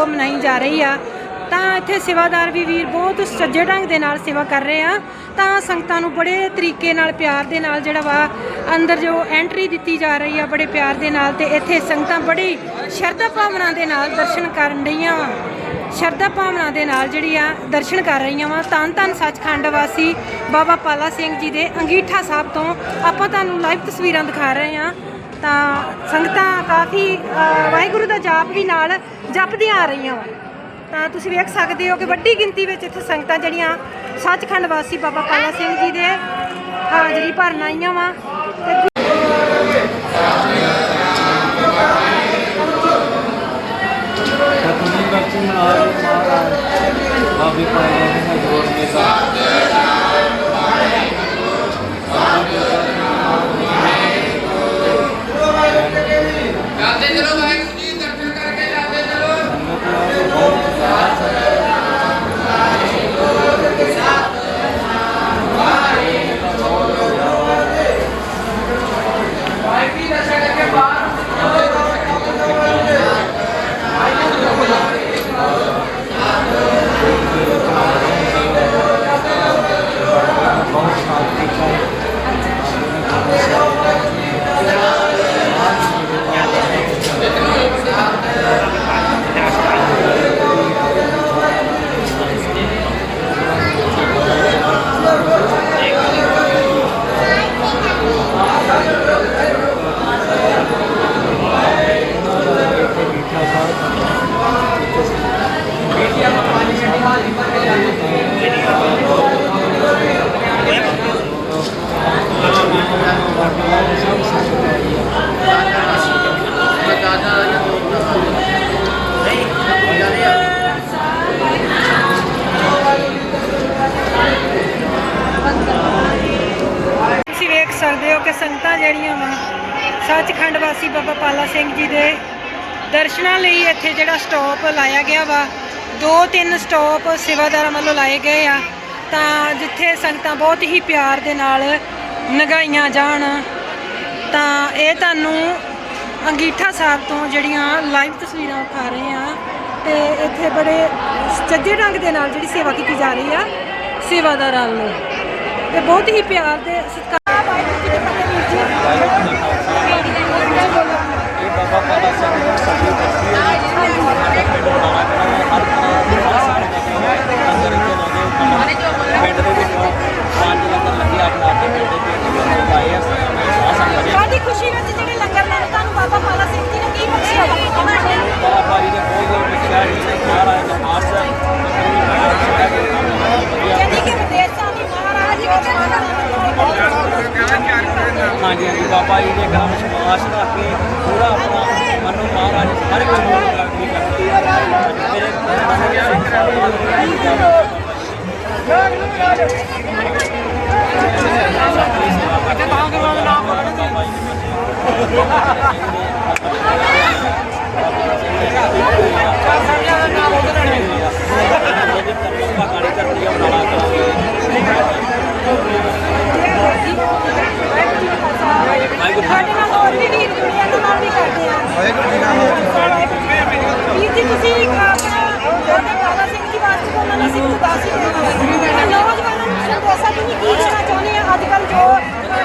ਜੋ ਮਨਾਈ ਜਾ ਰਹੀ ਆ। ਤਾਂ ਇੱਥੇ ਸੇਵਾਦਾਰ ਵੀ ਵੀਰ ਬਹੁਤ ਸੱਜੇ ਢੰਗ ਦੇ ਨਾਲ ਸੇਵਾ ਕਰ ਰਹੇ ਆ। ਤਾਂ ਸੰਗਤਾਂ ਨੂੰ ਬੜੇ ਤਰੀਕੇ ਨਾਲ, ਪਿਆਰ ਦੇ ਨਾਲ ਜਿਹੜਾ ਵਾ ਅੰਦਰ ਜੋ ਐਂਟਰੀ ਦਿੱਤੀ ਜਾ ਰਹੀ ਆ, ਬੜੇ ਪਿਆਰ ਦੇ ਨਾਲ ਤੇ ਇੱਥੇ ਸੰਗਤਾਂ ਬੜੀ ਸ਼ਰਧਾ ਭਾਵਨਾ ਦੇ ਨਾਲ ਦਰਸ਼ਨ ਕਰਨ ਰਹੀਆਂ ਵਾ ਸ਼ਰਧਾ ਭਾਵਨਾ ਦੇ ਨਾਲ ਜਿਹੜੀ ਆ ਦਰਸ਼ਨ ਕਰ ਰਹੀਆਂ ਵਾ। ਧੰਨ ਧੰਨ ਸੱਚਖੰਡ ਵਾਸੀ ਬਾਬਾ ਪਾਲਾ ਸਿੰਘ ਜੀ ਦੇ ਅੰਗੀਠਾ ਸਾਹਿਬ ਤੋਂ ਆਪਾਂ ਤੁਹਾਨੂੰ ਲਾਈਵ ਤਸਵੀਰਾਂ ਦਿਖਾ ਰਹੇ ਆ। ਤਾਂ ਸੰਗਤਾਂ ਕਾਫੀ ਵਾਹਿਗੁਰੂ ਦਾ ਜਾਪ ਵੀ ਨਾਲ ਜਪਦੀਆਂ ਆ ਰਹੀਆਂ ਵਾ। ਤਾਂ ਤੁਸੀਂ ਵੇਖ ਸਕਦੇ ਹੋ ਕਿ ਵੱਡੀ ਗਿਣਤੀ ਵਿੱਚ ਇੱਥੇ ਸੰਗਤਾਂ ਜਿਹੜੀਆਂ ਸੱਚਖੰਡ ਵਾਸੀ ਬਾਬਾ ਪਾਲਾ ਸਿੰਘ ਜੀ ਦੇ ਹਾਜ਼ਰੀ ਭਰਨ ਆਈਆਂ ਵਾ। ਤੇ ਸੰਗਤਾਂ ਵਾ। ਸੱਚਖੰਡ ਵਾਸੀ ਬਾਬਾ ਪਾਲਾ ਸਿੰਘ ਜੀ ਦੇ ਦਰਸ਼ਨਾਂ ਲਈ ਇੱਥੇ ਜਿਹੜਾ ਸਟਾਪ ਲਾਇਆ ਗਿਆ ਵਾ, ਦੋ ਤਿੰਨ ਸਟਾਪ ਸੇਵਾਦਾਰਾਂ ਵੱਲੋਂ ਲਾਏ ਗਏ ਆ। ਤਾਂ ਜਿੱਥੇ ਸੰਗਤਾਂ ਬਹੁਤ ਹੀ ਪਿਆਰ ਦੇ ਨਾਲ ਨਗਾਈਆਂ ਜਾਣ, ਤਾਂ ਇਹ ਤੁਹਾਨੂੰ ਅੰਗੀਠਾ ਸਾਹਿਬ ਤੋਂ ਜਿਹੜੀਆਂ ਲਾਈਵ ਤਸਵੀਰਾਂ ਉਠਾ ਰਹੇ ਆ। ਤੇ ਇੱਥੇ ਬੜੇ ਸੱਜੇ ਢੰਗ ਦੇ ਨਾਲ ਜਿਹੜੀ ਸੇਵਾ ਕੀਤੀ ਜਾ ਰਹੀ ਆ, ਸੇਵਾਦਾਰਾਂ ਵੱਲੋਂ। ਤੇ ਬਹੁਤ ਹੀ ਪਿਆਰ ਦੇ ਬਾਗਾੜੀ ਕਰਦੀ ਆ ਬਣਾ ਸਾਡੇ ਨਾਲ ਹੋਰ ਵੀ ਵੀਰ ਜੁੜਿਆ ਉਹਨਾਂ ਨਾਲ ਵੀ ਕਰਦੇ ਆ ਵੀਰ ਜੀ ਤੁਸੀਂ ਆਪਣਾ ਬਾਬਾ ਪਾਲਾ ਸਿੰਘ ਜੀ ਵਾਸਤੇ ਉਹਨਾਂ ਨੇ ਸਿੱਖ ਉਦਾਸੀ ਦੇਣਾ ਨੌਜਵਾਨਾਂ ਨੂੰ ਸੰਦੇਸ਼ਾ ਤੁਸੀਂ ਕੀ ਦੇਣਾ ਚਾਹੁੰਦੇ ਆ ਅੱਜ ਕੱਲ ਜੋ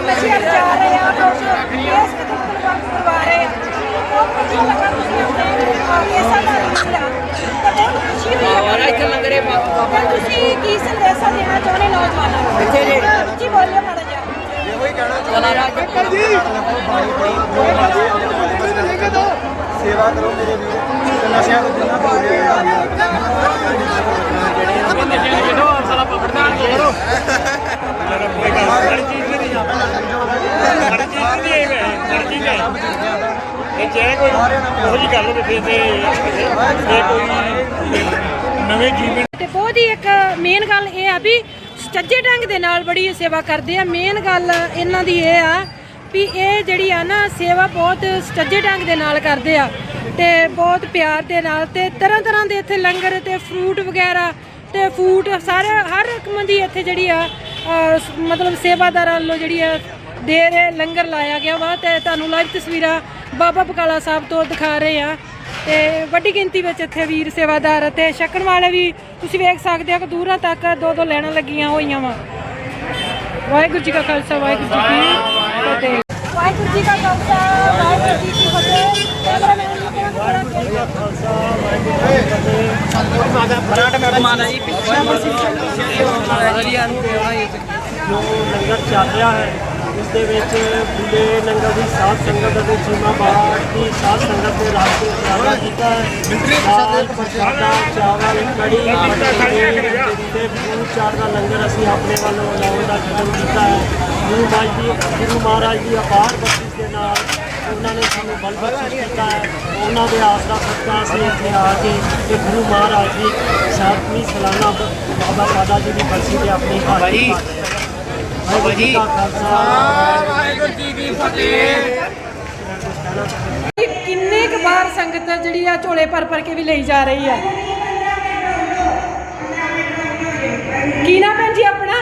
ਨਸ਼ੇ ਵੱਲ ਜਾ ਰਹੇ ਆ ਕੁਝ ਇਸ ਕਦਮ ਤੋਂ ਕਰਵਾ ਰਹੇ ਬਹੁਤ ਵਧੀਆ ਲੱਗਾ ਤੁਸੀਂ ਆਪਣੇ ਕੇਸਾਂ ਦਾ ਲਿਖਿਆ ਤੇ ਬਹੁਤ ਖੁਸ਼ੀ ਹੋਈ ਹੈ ਇੱਥੇ ਲੰਗਰੇ ਬਾਬਾ ਤੁਸੀਂ ਕੀ ਸੰਦੇਸ਼ਾ ਦੇਣਾ ਚਾਹੁੰਦੇ ਨੌਜਵਾਨਾਂ ਨੂੰ ਇੱਥੇ ਜੀ। ਜੀ ਬੋਲਿਓ ਮਾੜਾ ਜਿਹਾ ਸੇਵਾ ਕਰੋ ਮੇਰੇ ਵੀਰ, ਤੇ ਨਸ਼ਿਆਂ ਤੋਂ ਜਿੰਨਾ ਦੂਰ ਰਹਿਣਾ ਜੇ ਕੋਈ ਉਹੋ ਜੀ ਗੱਲ ਹੋਵੇ ਫਿਰ ਤੇ ਇਹ ਕੋਈ ਨਵੇਂ ਜੀਵਨ ਤੇ ਬਹੁਤ ਹੀ ਇੱਕ ਮੇਨ ਗੱਲ ਇਹ ਆ ਵੀ ਸੱਜੇ ਢੰਗ ਦੇ ਨਾਲ ਬੜੀ ਸੇਵਾ ਕਰਦੇ ਆ। ਮੇਨ ਗੱਲ ਇਹਨਾਂ ਦੀ ਇਹ ਆ ਵੀ ਇਹ ਜਿਹੜੀ ਆ ਨਾ ਸੇਵਾ ਬਹੁਤ ਸੱਜੇ ਢੰਗ ਦੇ ਨਾਲ ਕਰਦੇ ਆ ਤੇ ਬਹੁਤ ਪਿਆਰ ਦੇ ਨਾਲ ਤੇ ਤਰ੍ਹਾਂ ਤਰ੍ਹਾਂ ਦੇ ਇੱਥੇ ਲੰਗਰ ਤੇ ਫਰੂਟ ਵਗੈਰਾ ਤੇ ਫੂਡ ਸਾਰੇ ਹਰ ਇੱਕ ਦੀ ਇੱਥੇ ਜਿਹੜੀ ਆ ਮਤਲਬ ਸੇਵਾਦਾਰਾਂ ਵੱਲੋਂ ਜਿਹੜੀ ਆ ਦੇ ਰਹੇ ਲੰਗਰ ਲਾਇਆ ਗਿਆ ਵਾ ਤੇ ਤੁਹਾਨੂੰ ਲਾਈਵ ਤਸਵੀਰਾਂ ਬਾਬਾ ਬਕਾਲਾ ਸਾਹਿਬ ਤੋਂ ਦਿਖਾ ਰਹੇ ਆ ਤੇ ਵੱਡੀ ਗਿਣਤੀ ਵਿੱਚ ਇੱਥੇ ਵੀਰ ਸੇਵਾਦਾਰ ਅਤੇ ਛਕਣ ਵਾਲੇ ਵੀ ਤੁਸੀਂ ਵੇਖ ਸਕਦੇ ਹੋ ਕਿ ਦੂਰਾਂ ਤੱਕ ਦੋ ਦੋ ਲੈਣਾਂ ਲੱਗੀਆਂ ਹੋਈਆਂ ਵਾ। ਵਾਹਿਗੁਰੂ ਜੀ ਕਾ ਖਾਲਸਾ, ਵਾਹਿਗੁਰੂ ਜੀ ਕੀ ਫਤਿਹ। ਵਾਹਿਗੁਰੂ ਜੀ ਕਾ ਖਾਲਸਾ ਵਾਹਿਗੁਰੂ ਜੀ ਕੀ ਫਤਿਹ। ਕੈਮਰਾਮੈਨ ਨੂੰ ਕਹਿਣਾ ਕਿ ਜੋ ਲੰਗਰ ਚੱਲ ਰਿਹਾ ਹੈ ਇਸ ਦੇ ਵਿੱਚ ਬੁਲੇ ਲੰਗਰ ਦੀ ਸਾਧ ਸੰਗਤ ਅਤੇ ਚੀਮਾ ਬਾਗ ਦੀ ਸਾਧ ਸੰਗਤ ਦੇ ਰਾਸਤੇ ਉਪਰਾਲਾ ਕੀਤਾ ਹੈ। ਦਾਲ ਪ੍ਰਸ਼ਾਦਾ ਚਾਵਲ ਕੜੀ ਮਟਰ ਤੇ ਫੂਲ ਚਾਟ ਦਾ ਲੰਗਰ ਅਸੀਂ ਆਪਣੇ ਵੱਲੋਂ ਲਾਉਣ ਦਾ ਯਤਨ ਕੀਤਾ ਹੈ। ਗੁਰੂ ਮਹਾਰਾਜ ਦੀ ਗੁਰੂ ਮਹਾਰਾਜ ਦੀ ਅਪਾਰ ਬਖਸ਼ਿਸ਼ ਦੇ ਨਾਲ ਉਹਨਾਂ ਨੇ ਸਾਨੂੰ ਬਲ ਬਖਸ਼ਿਸ਼ ਕੀਤਾ ਹੈ। ਉਹਨਾਂ ਦੇ ਆਸਰਾ ਸਦਕਾ ਅਸੀਂ ਇੱਥੇ ਆ ਕੇ ਤੇ ਗੁਰੂ ਮਹਾਰਾਜ ਦੀ ਸਾਤਵੀਂ ਸਾਲਾਨਾ ਬਾਬਾ ਦਾਦਾ ਜੀ ਦੀ ਬਰਸੀ ਤੇ ਆਪਣੀ ਹਾਜ਼ਰੀ ਬਾਬਾ ਜੀ। ਕਾ ਖਾਲਸਾ। ਵਾਹਿਗੁਰੂ ਜੀ ਕੀ ਫਤਿਹ। ਕਿੰਨੇ ਕੁ ਬਾਰ ਸੰਗਤ ਜਿਹੜੀ ਆ ਝੋਲੇ ਭਰ ਭਰ ਕੇ ਵੀ ਲਈ ਜਾ ਰਹੀ ਆ? ਕੀ ਨਾਮ ਹੈ ਜੀ ਆਪਣਾ?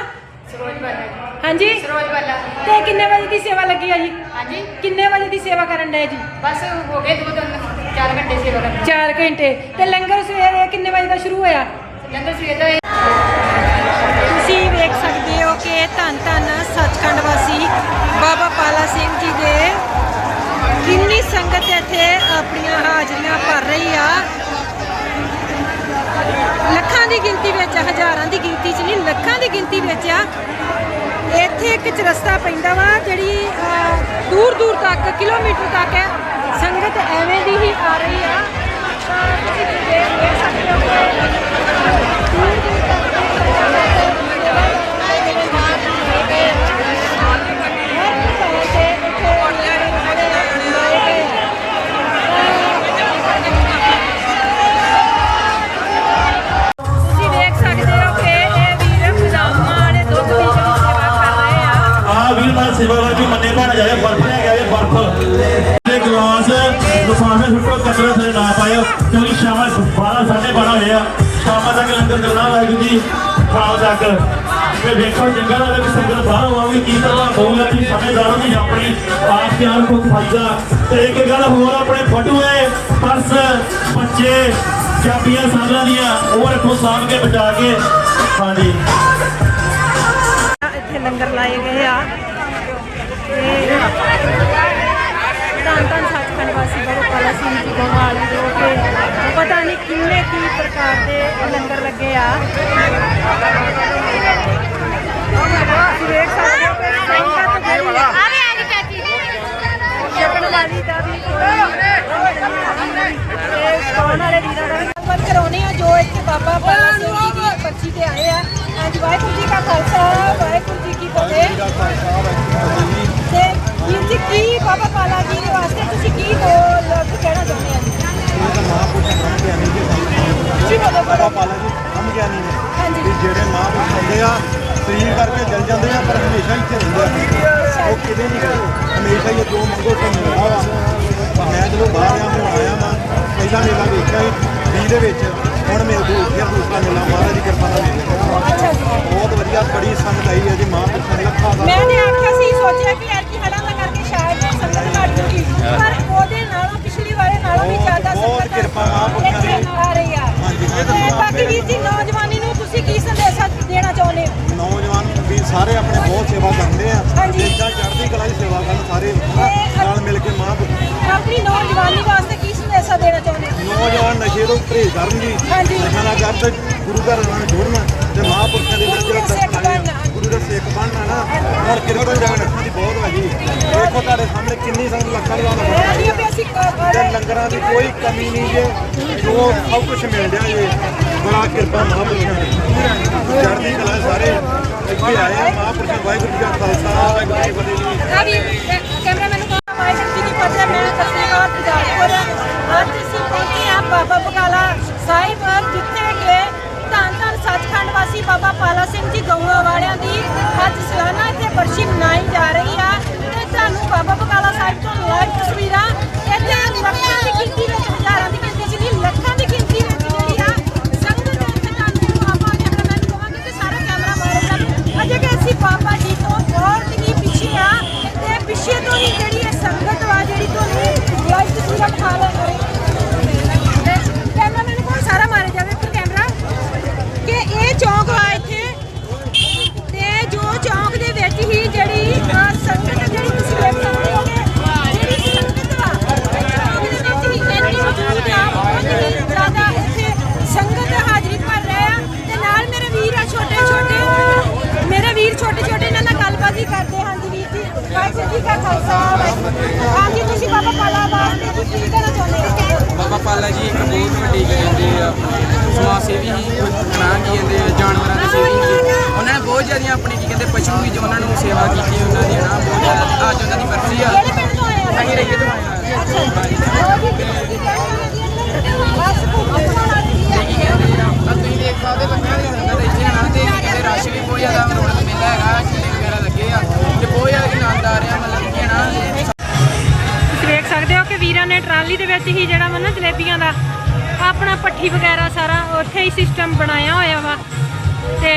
ਹਾਂਜੀ? ਸਰੋਜ ਬਾਲਾ ਤੇ ਕਿੰਨੇ ਵਜੇ ਦੀ ਸੇਵਾ ਲੱਗੀ ਆ ਜੀ? ਹਾਂਜੀ। ਕਿੰਨੇ ਵਜੇ ਦੀ ਸੇਵਾ ਕਰਨ ਡਏ ਜੀ? ਬਸ ਹੋ ਗਏ ਦੋ ਤਿੰਨ ਚਾਰ ਘੰਟੇ ਸੇਵਾ ਕਰਨ 4 ਘੰਟੇ। ਤੇ ਲੰਗਰ ਸਵੇਰੇ ਕਿੰਨੇ ਵਜੇ ਦਾ ਸ਼ੁਰੂ ਹੋਇਆ? ਲੰਗਰ ਸਵੇਰ ਦਾ ਤੁਸੀਂ ਵੇਖ ਸਕਦੇ ਹੋ ਕਿ ਧੰਨ ਧੰਨ ਸੱਚਖੰਡ ਵਾਸੀ ਬਾਬਾ ਪਾਲਾ ਸਿੰਘ ਜੀ ਦੇ ਕਿੰਨੀ ਸੰਗਤ ਇੱਥੇ ਆਪਣੀਆਂ ਹਾਜ਼ਰੀਆਂ ਭਰ ਰਹੀ ਆ। ਲੱਖਾਂ ਦੀ ਗਿਣਤੀ ਵਿੱਚ, ਹਜ਼ਾਰਾਂ ਦੀ ਗਿਣਤੀ 'ਚ ਨਹੀਂ, ਲੱਖਾਂ ਦੀ ਗਿਣਤੀ ਵਿੱਚ ਆ। ਇੱਥੇ ਇੱਕ ਚਰਸਤਾ ਪੈਂਦਾ ਵਾ, ਜਿਹੜੀ ਦੂਰ ਦੂਰ ਤੱਕ, ਕਿਲੋਮੀਟਰ ਤੱਕ ਹੈ। ਸੰਗਤ ਐਵੇਂ ਦੀ ਹੀ ਆ ਰਹੀ ਆ। ਤਾਂ ਤੁਸੀਂ ਦੇਖ ਸਕਦੇ ਹੋ ਦੂਰ ਦੂਰ ਤੱਕ ਤੇ ਵੇਖੋ ਜੰਗਲ ਵਾਲੇ ਵੀ ਸੰਗਤ ਬਾਹਰ ਆਉਗੀ ਕੀ ਕਰਨਾ ਹੋਊਗਾ ਤੁਸੀਂ ਸਮਝਦਾਰੋ ਦੀ ਆਪਣੀ ਆਪ ਤਿਆਰ ਕੋ ਫਾਇਦਾ। ਤੇ ਇੱਕ ਗੱਲ ਹੋਰ ਆਪਣੇ ਫਟੂਏ ਪਰਸ, ਬੱਚੇ, ਚਾਬੀਆਂ ਸਾਰਿਆਂ ਦੀਆਂ, ਉਹ ਰੱਖੋ ਸਾਂਭ ਕੇ ਬਚਾ ਕੇ। ਹਾਂਜੀ। ਇੱਥੇ ਲੰਗਰ ਲਾਏ ਗਏ ਆ। ਤੇ ਧੰਨ ਧੰਨ ਸੱਚਖੰਡ ਵਾਸੀ ਬਾਬਾ ਪਾਲਾ ਸਿੰਘ ਜੀ ਗੋਵਾਲ ਜੋ ਕਿ ਪਤਾ ਨਹੀਂ ਕਿੰਨੇ ਕੀ ਪ੍ਰਕਾਰ ਦੇ ਲੰਗਰ ਲੱਗੇ ਆ। ਤੁਸੀਂ ਵੇਖ ਸਕਦੇ ਹੋ ਕਿ ਸੰਗਤ ਜਿਹੜੀ ਆ ਆਵੇ ਆ ਗਈ ਚਾਚੀ ਛਕਣ ਵਾਲੀ ਦਾ ਵੀ ਤੇ ਸੌਣ ਵਾਲੇ ਵੀਰਾਂ ਦਾ ਵੀ ਗੱਲਬਾਤ ਕਰਾਉਣੇ ਆ ਜੋ ਇੱਥੇ ਬਾਬਾ ਪਾਲਾ ਸਿੰਘ ਜੀ ਦੀ ਪਰਚੀ ਤੇ ਆਏ ਆ। ਅੱਜ ਵਾਹਿਗੁਰੂ ਜੀ ਕਾ ਖਾਲਸਾ ਵਾਹਿਗੁਰੂ ਜੀ ਕੀ ਫਤਿਹ। ਤੇ ਵੀਰ ਜੀ ਕੀ ਬਾਬਾ ਪਾਲਾ ਜੀ ਦੇ ਵਾਸਤੇ ਕਹਿਣਾ ਚਾਹੁੰਦੇ ਆ ਜੀ ਬੋਲੋ ਪਾਲਾ ਜੀ ਹਮ ਗਿਆਨੀ ਨੇ ਵੀ ਜਿਹੜੇ ਮਹਾਂਪੁਰਖ ਹੁੰਦੇ ਆ ਸਰੀਰ ਕਰਕੇ ਜਲ ਜਾਂਦੇ ਆ ਪਰ ਹਮੇਸ਼ਾ ਇੱਥੇ ਰਹਿੰਦੇ ਆ ਉਹ ਕਿਤੇ ਨਹੀਂ ਗਏ ਹਮੇਸ਼ਾ ਹੀ ਇਹ ਮੰਗੋ ਤੇ ਮਿਲਦਾ ਵਾ ਮੈਂ ਜਦੋਂ ਬਾਹਰ ਆ ਹੁਣ ਆਇਆ ਵਾਂ ਪਹਿਲਾ ਮੇਲਾ ਵੇਖਿਆ ਸੀ 20 ਦੇ ਵਿੱਚ ਹੁਣ ਮੇਰੇ ਕੋਲ ਫਿਰ ਦੂਸਰਾ ਮੇਲਾ ਮਹਾਰਾਜ ਦੀ ਕਿਰਪਾ ਨਾਲ ਅੱਛਾ ਜੀ ਬਹੁਤ ਵਧੀਆ ਬੜੀ ਸੰਗਤ ਆਈ ਹੈ ਜੀ ਮਹਾਂਪੁਰਖਾਂ ਦੀ ਅੱਖਾਂ ਦਾ ਮੈਂ ਤੇ ਆਖਿਆ ਸੀ, ਸੋਚਿਆ ਕਿ ਐਤਕੀ ਹੜਾਂ ਦਾ ਕਰਕੇ ਸ਼ਾਇਦ ਸੰਗਤ ਘੱਟ ਜੂਗੀ ਪਰ ਨਾਲੋਂ ਵੀ ਜ਼ਿਆਦਾ ਬਹੁਤ ਸੰਗਤ ਕਿਰਪਾ ਮਹਾਂਪੁਰਖਾਂ ਦੀ। ਇੱਥੇ ਆ ਰਹੀ ਆ। ਹਾਂਜੀ, ਮੈਂ ਤੇ ਬਾਕੀ ਵੀਰ ਜੀ ਨੌਜਵਾਨੀ ਨੂੰ ਤੁਸੀਂ ਕੀ ਸੰਦੇਸ਼ਾ ਦੇਣਾ ਚਾਹੁੰਦੇ ਹੋ? ਨੌਜਵਾਨ ਵੀ ਸਾਰੇ ਆਪਣੇ ਬਹੁਤ ਸੇਵਾ ਕਰਦੇ ਆ। ਇਦਾਂ ਚੜ੍ਹਦੀ ਕਲਾ ਦੀ ਸੇਵਾ ਕਰਨ ਸਾਰੇ ਨਾਲ ਮਿਲ ਕੇ ਮਹਾਂਪੁਰਖ ਆਪਣੀ ਨੌਜਵਾਨੀ ਵਾਸਤੇ ਕੀ ਸੰਦੇਸ਼ਾ ਦੇਣਾ ਚਾਹੁੰਦੇ ਹੋ? ਨੌਜਵਾਨ ਨਸ਼ੇ ਤੋਂ ਪਰਹੇਜ਼ ਕਰਨ ਜੀ। ਹਾਂਜੀ। ਨਸ਼ਾ ਨਾ ਕਰਨ ਗੁਰੂ ਘਰ ਨਾਲ ਜੁੜਨ ਤੇ ਮਹਾਂਪੁਰਖਾਂ ਦੇ ਵਿੱਚ ਗੁਰੂ ਦੇ ਸਿੱਖ ਬਣਨਾ। ਦਾ ਨਾ ਹੁਣ ਕਿਰਪਾ ਜਗਨ ਦੀ ਬਹੁਤ ਹੈ ਜੀ ਦੇਖੋ ਤੁਹਾਡੇ ਸਾਹਮਣੇ ਕਿੰਨੀ ਸੰਗਤ ਲੱਖਾਂ ਦੀ ਆਉਂਦੀ ਕ- ਤੇ ਲੰਗਰਾਂ ਦੀ ਕੋਈ ਕਮੀ ਨਹੀਂ ਜੇ ਜੋ ਸਭ ਕੁਝ ਮਿਲ ਰਿਹਾ ਜੀ ਬੜਾ ਕਿਰਪਾ ਮਹਾਂਪੁਰਖਾਂ ਦੀ। ਚੜ੍ਹਦੀ ਕਲਾ ਸਾਰੇ ਇੱਥੇ ਆਏ ਆ ਮਹਾਂਪੁਰਖਾਂ ਵਾਹਿਗੁਰੂ ਜੀ ਕਾ ਖਾਲਸਾ ਵਾਹਿਗੁਰੂ ਜੀ ਕੀ ਆ ਵੀ ਕੈਮਰਾਮੈਨ ਨੂੰ ਕਹਾਂ ਵਾਹਿਗੁਰੂ ਜੀ ਦੀ ਫਤਿਹ ਮੈਂ ਦਸਵੀਂ ਗੁਰਦਾਸਪੁਰ। ਅੱਜ ਅਸੀਂ ਪਹੁੰਚੇ ਆ ਬਾਬਾ ਬਕਾਲਾ ਸਾਹਿਬ ਜਿੱਥੇ ਕਿ ਧੰਨ ਧੰਨ ਸੱਚਖੰਡ ਬਾਬਾ ਪਾਲਾ ਸਿੰਘ ਜੀ ਗਊਆਂ ਵਾਲਿਆਂ ਦੀ ਅੱਜ ਸਾਲਾਨਾ ਇੱਥੇ ਬਰਸ਼ੀ ਮਨਾਈ ਜਾ ਰਹੀ ਆ ਤੇ ਤੁਹਾਨੂੰ ਬਾਬਾ ਬਕਾਲਾ ਸਾਹਿਬ ਤੋਂ ਲਾਈਵ ਤਸਵੀਰਾਂ ਇੱਥੇ ਲੱਖਾਂ ਦੀ ਗਿਣਤੀ ਵਿੱਚ ਹਜ਼ਾਰਾਂ ਦੀ ਗਿਣਤੀ 'ਚ ਨਹੀਂ ਲੱਖਾਂ ਦੀ ਗਿਣਤੀ ਵਿੱਚ ਜਿਹੜੀ ਆ ਸੰਗਤ ਦੇ ਇੱਥੇ ਤੁਹਾਨੂੰ ਆਪਾਂ ਕੈਮਰਾਮੈਨ ਨੂੰ ਕਹਾਂਗੇ ਕਿ ਸਾਰਾ ਕੈਮਰਾ ਮਾਰੇ ਤੱਕ ਅਜੇ ਕਿ ਅਸੀਂ ਬਾਬਾ ਜੀ ਤੋਂ ਬਹੁਤ ਹੀ ਪਿੱਛੇ ਆ ਤੇ ਪਿੱਛੇ ਤੋਂ ਹੀ ਜਿਹੜੀ ਇਹ ਸੰਗਤ ਵਾ ਜਿਹੜੀ ਤੁਹਾਨੂੰ ਲਾਈਵ ਤਸਵੀਰਾਂ ਦਿਖਾ ਲੈ ਜੀ ਕਰਦੇ ਹਾਂ ਜੀ ਵੀਰ ਜੀ ਵਾਹਿਗੁਰੂ ਜੀ ਕਾ ਖਾਲਸਾ ਵਾਹਿਗੁਰੂ ਜੀ ਕੀ ਫਤਿਹ। ਹਾਂਜੀ ਤੁਸੀਂ ਬਾਬਾ ਪਾਲਾ ਵਾਸਤੇ ਕੀ ਕਹਿਣਾ ਚਾਹੁੰਦੇ ਹੋ ਪਾਲਾ ਜੀ ਇੱਕ ਬਹੁਤ ਵੱਡੀ ਕਹਿੰਦੇ ਆਪਣੇ ਸਮਾਜ ਸੇਵੀ ਹੀ ਨਾ ਕੀ ਕਹਿੰਦੇ ਆ, ਜਾਨਵਰਾਂ ਦੇ ਸੇਵੀ ਸੀ ਉਹਨਾਂ ਨੇ ਬਹੁਤ ਜ਼ਿਆਦੀਆਂ ਆਪਣੇ ਕੀ ਕਹਿੰਦੇ ਪਸ਼ੂ ਵੀ ਜੋ ਉਹਨਾਂ ਨੂੰ ਸੇਵਾ ਕੀਤੀ ਉਹਨਾਂ ਦੀ ਨਾ ਬਹੁਤ ਜ਼ਿਆਦਾ ਅੱਜ ਉਹਨਾਂ ਦੀ ਬਰਸੀ ਆ। ਹੋ ਅਸੀਂ ਰਹੀਏ ਤੋਂ ਰਸ਼ ਵੀ ਬਹੁਤ ਜ਼ਿਆਦਾ ਰੌਣਕ ਮੇਲਾ ਹੈਗਾ ਝੂਲੇ ਵਗੈਰਾ ਲੱਗੇ ਆ। ਤੇ ਬਹੁਤ ਜ਼ਿਆਦਾ ਨੇ ਟਰਾਲੀ ਦੇ ਵਿੱਚ ਹੀ ਜਿਹੜਾ ਵਾ ਨਾ ਜਲੇਬੀਆਂ ਦਾ ਆਪਣਾ ਪੱਠੀ ਵਗੈਰਾ ਸਾਰਾ ਉੱਥੇ ਹੀ ਸਿਸਟਮ ਬਣਾਇਆ ਹੋਇਆ ਵਾ। ਤੇ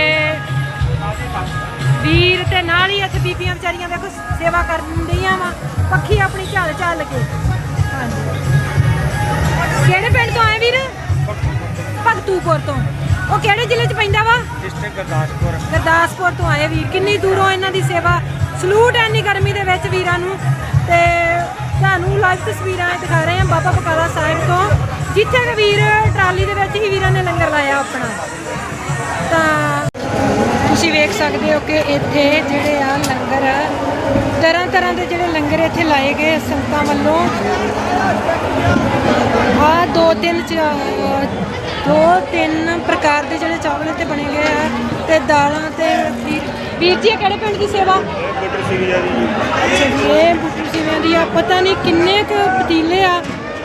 ਵੀਰ ਤੇ ਨਾਲ ਹੀ ਇੱਥੇ ਬੀਬੀਆਂ ਵਿਚਾਰੀਆਂ ਦੇਖੋ ਸੇਵਾ ਕਰਨ ਦੀਆਂ ਵਾ ਪੱਖੀ ਆਪਣੀ ਝਾਲ ਝਾਲ ਕੇ। ਹਾਂਜੀ। ਕਿਹੜੇ ਪਿੰਡ ਤੋਂ ਆਏ ਵੀਰ? ਭਗਤੂਪੁਰ ਤੋਂ। ਉਹ ਕਿਹੜੇ ਜ਼ਿਲ੍ਹੇ 'ਚ ਪੈਂਦਾ ਵਾ? ਡਿਸਟ੍ਰਿਕਟ ਗੁਰਦਾਸਪੁਰ। ਗੁਰਦਾਸਪੁਰ ਤੋਂ ਆਏ ਵੀਰ। ਕਿੰਨੀ ਦੂਰੋਂ ਇਹਨਾਂ ਦੀ ਸੇਵਾ। ਸਲੂਟ ਐਨੀ ਗਰਮੀ ਦੇ ਵਿੱਚ ਵੀਰਾਂ ਨੂੰ। ਤੇ ਤੁਹਾਨੂੰ ਲਾਈਵ ਤਸਵੀਰਾਂ ਦਿਖਾ ਰਹੇ ਹਾਂ ਬਾਬਾ ਬਕਾਲਾ ਸਾਹਿਬ ਤੋਂ, ਜਿੱਥੇ ਕਿ ਵੀਰ ਟਰਾਲੀ ਦੇ ਵਿੱਚ ਹੀ ਵੀਰਾਂ ਨੇ ਲੰਗਰ ਲਾਇਆ ਆਪਣਾ। ਤਾਂ ਤੁਸੀਂ ਵੇਖ ਸਕਦੇ ਹੋ ਕਿ ਇੱਥੇ ਜਿਹੜੇ ਆ ਲੰਗਰ, ਤਰ੍ਹਾਂ ਤਰ੍ਹਾਂ ਦੇ ਜਿਹੜੇ ਲੰਗਰ ਇੱਥੇ ਲਾਏ ਗਏ ਸੰਗਤਾਂ ਵੱਲੋਂ। ਆ ਦੋ ਤਿੰਨ ਚ- ਦੋ ਤਿੰਨ ਪ੍ਰਕਾਰ ਦੇ ਜਿਹੜੇ ਚਾਵਲ ਇੱਥੇ ਬਣੇ ਗਏ ਆ ਤੇ ਦਾਲਾਂ ਤੇ ਵੀਰ ਵੀਰ ਜੀ ਕਿਹੜੇ ਪਿੰਡ ਦੀ ਸੇਵਾ? ਅੱਛਾ ਜੀ ਇਹ ਬੁੱਟੂ ਸਿਵਿਆਂ ਦੀ ਆ ਪਤਾ ਨਹੀਂ ਕਿੰਨੇ ਕੁ ਪਤੀਲੇ ਆ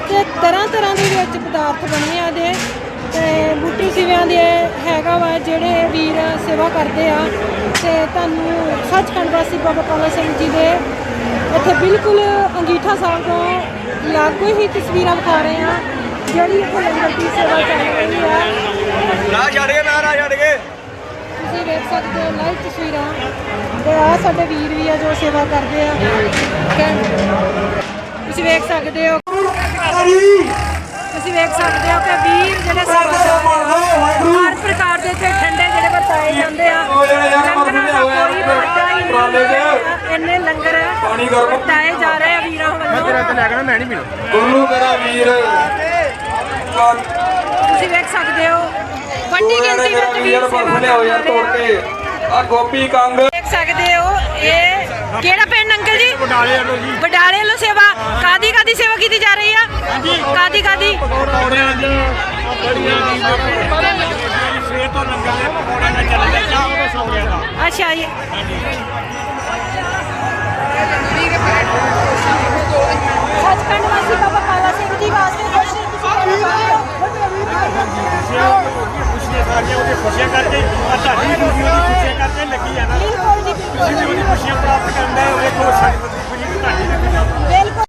ਤੇ ਤਰ੍ਹਾਂ ਤਰ੍ਹਾਂ ਦੇ ਵਿੱਚ ਪਦਾਰਥ ਬਣੇ ਆ ਦੇ ਤੇ ਬੁੱਟੂ ਸਿਵਿਆਂ ਦੇ ਹੈਗਾ ਵਾ ਜਿਹੜੇ ਵੀਰ ਸੇਵਾ ਕਰਦੇ ਆ ਤੇ ਤੁਹਾਨੂੰ ਸੱਚਖੰਡ ਵਾਸੀ ਬਾਬਾ ਕਾਲਾ ਸਿੰਘ ਜੀ ਦੇ ਇੱਥੇ ਬਿਲਕੁਲ ਅੰਗੀਠਾ ਸਾਹਿਬ ਤੋਂ ਲਾਗੂ ਹੀ ਤਸਵੀਰਾਂ ਵਿਖਾ ਰਹੇ ਆ ਜਿਹੜੀ ਇੱਥੇ ਲੰਗਰ ਦੀ ਸੇਵਾ ਚੱਲ ਰਹੀ ਆ। ਰਾਹ ਛੱਡ ਕੇ ਛੱਡ ਕੇ ਤੁਸੀਂ ਵੇਖ ਸਕਦੇ ਹੋ ਲਾਈਵ ਤਸਵੀਰਾਂ। ਤੇ ਆ ਸਾਡੇ ਵੀਰ ਵੀ ਆ ਜੋ ਸੇਵਾ ਕਰਦੇ ਆ। ਤੁਸੀਂ ਵੇਖ ਸਕਦੇ ਹੋ ਤੁਸੀਂ ਵੇਖ ਸਕਦੇ ਹੋ ਕਿ ਵੀਰ ਜਿਹੜੇ ਸੇਵਾ ਕਰਦੇ ਆ ਹਰ ਪ੍ਰਕਾਰ ਦੇ ਇੱਥੇ ਠੰਡੇ ਜਿਹੜੇ ਵਰਤਾਏ ਜਾਂਦੇ ਆ। ਲੰਗਰਾਂ ਦਾ ਕੋਈ ਵਾਟਾ ਹੀ ਨਹੀਂ ਇੰਨੇ ਲੰਗਰ ਵਰਤਾਏ ਜਾ ਰਹੇ ਆ ਵੀਰਾਂ ਵੱਲੋਂ। ਗੁਰੂ ਮੇਰਾ ਵੀਰ। ਤੁਸੀਂ ਵੇਖ ਸਕਦੇ ਹੋ ਵੱਡੀ ਗਿਣਤੀ ਵਿੱਚ ਵੀਰ ਸੇਵਾ ਕਰਦੇ ਆ। ਆ ਗੋਪੀ ਕੰਗ। ਦੇਖ ਸਕਦੇ ਹੋ ਇਹ ਕਿਹੜਾ ਪਿੰਡ ਅੰਕਲ ਜੀ? ਬਡਾਲੇ ਵੱਲੋਂ ਜੀ। ਬਡਾਲੇ ਵੱਲੋਂ ਸੇਵਾ। ਕਾਦੀ ਕਾਦੀ ਸੇਵਾ ਕੀਤੀ ਜਾ ਰਹੀ ਆ? ਕਾਦੀ ਕਾਦੀ? ਪਕੌੜਿਆਂ ਦੀ ਬੜੀਆਂ ਦੀ ਸਵੇਰ ਤੋਂ ਲੰਗਰ ਦੇ ਪਕੌੜਿਆਂ ਦਾ ਚੱਲ ਰਿਹਾ। ਚਾਹ ਉਹਦਾ ਸੌ ਗਿਆ ਦਾ। ਅੱਛਾ ਜੀ। ਸੱਚਖੰਡ ਵਾਸੀ ਬਾਬਾ ਕਾਲਾ ਸਿੰਘ ਜੀ ਵਾਸਤੇ ਕੁਝ ਹੋ ਖੁਸ਼ੀਆਂ ਸਾਰੀਆਂ ਉਹਦੀ ਖੁਸ਼ੀਆਂ ਕਰਕੇ ਆ ਤੁਹਾਡੀ ਵੀ ਉਹਦੀ ਖੁਸ਼ੀਆਂ ਕਰਕੇ ਲੱਗੀ ਆ ਨਾ ਤੁਸੀਂ ਵੀ ਉਹਦੀ ਖੁਸ਼ੀਆਂ ਪ੍ਰਾਪਤ ਕਰਨ ਦਾ ਵੇਖੋ ਸਾਡੀ ਖੁਸ਼ੀ ਤੁਹਾਡੀ ਵੀ ਖੁਸ਼ੀ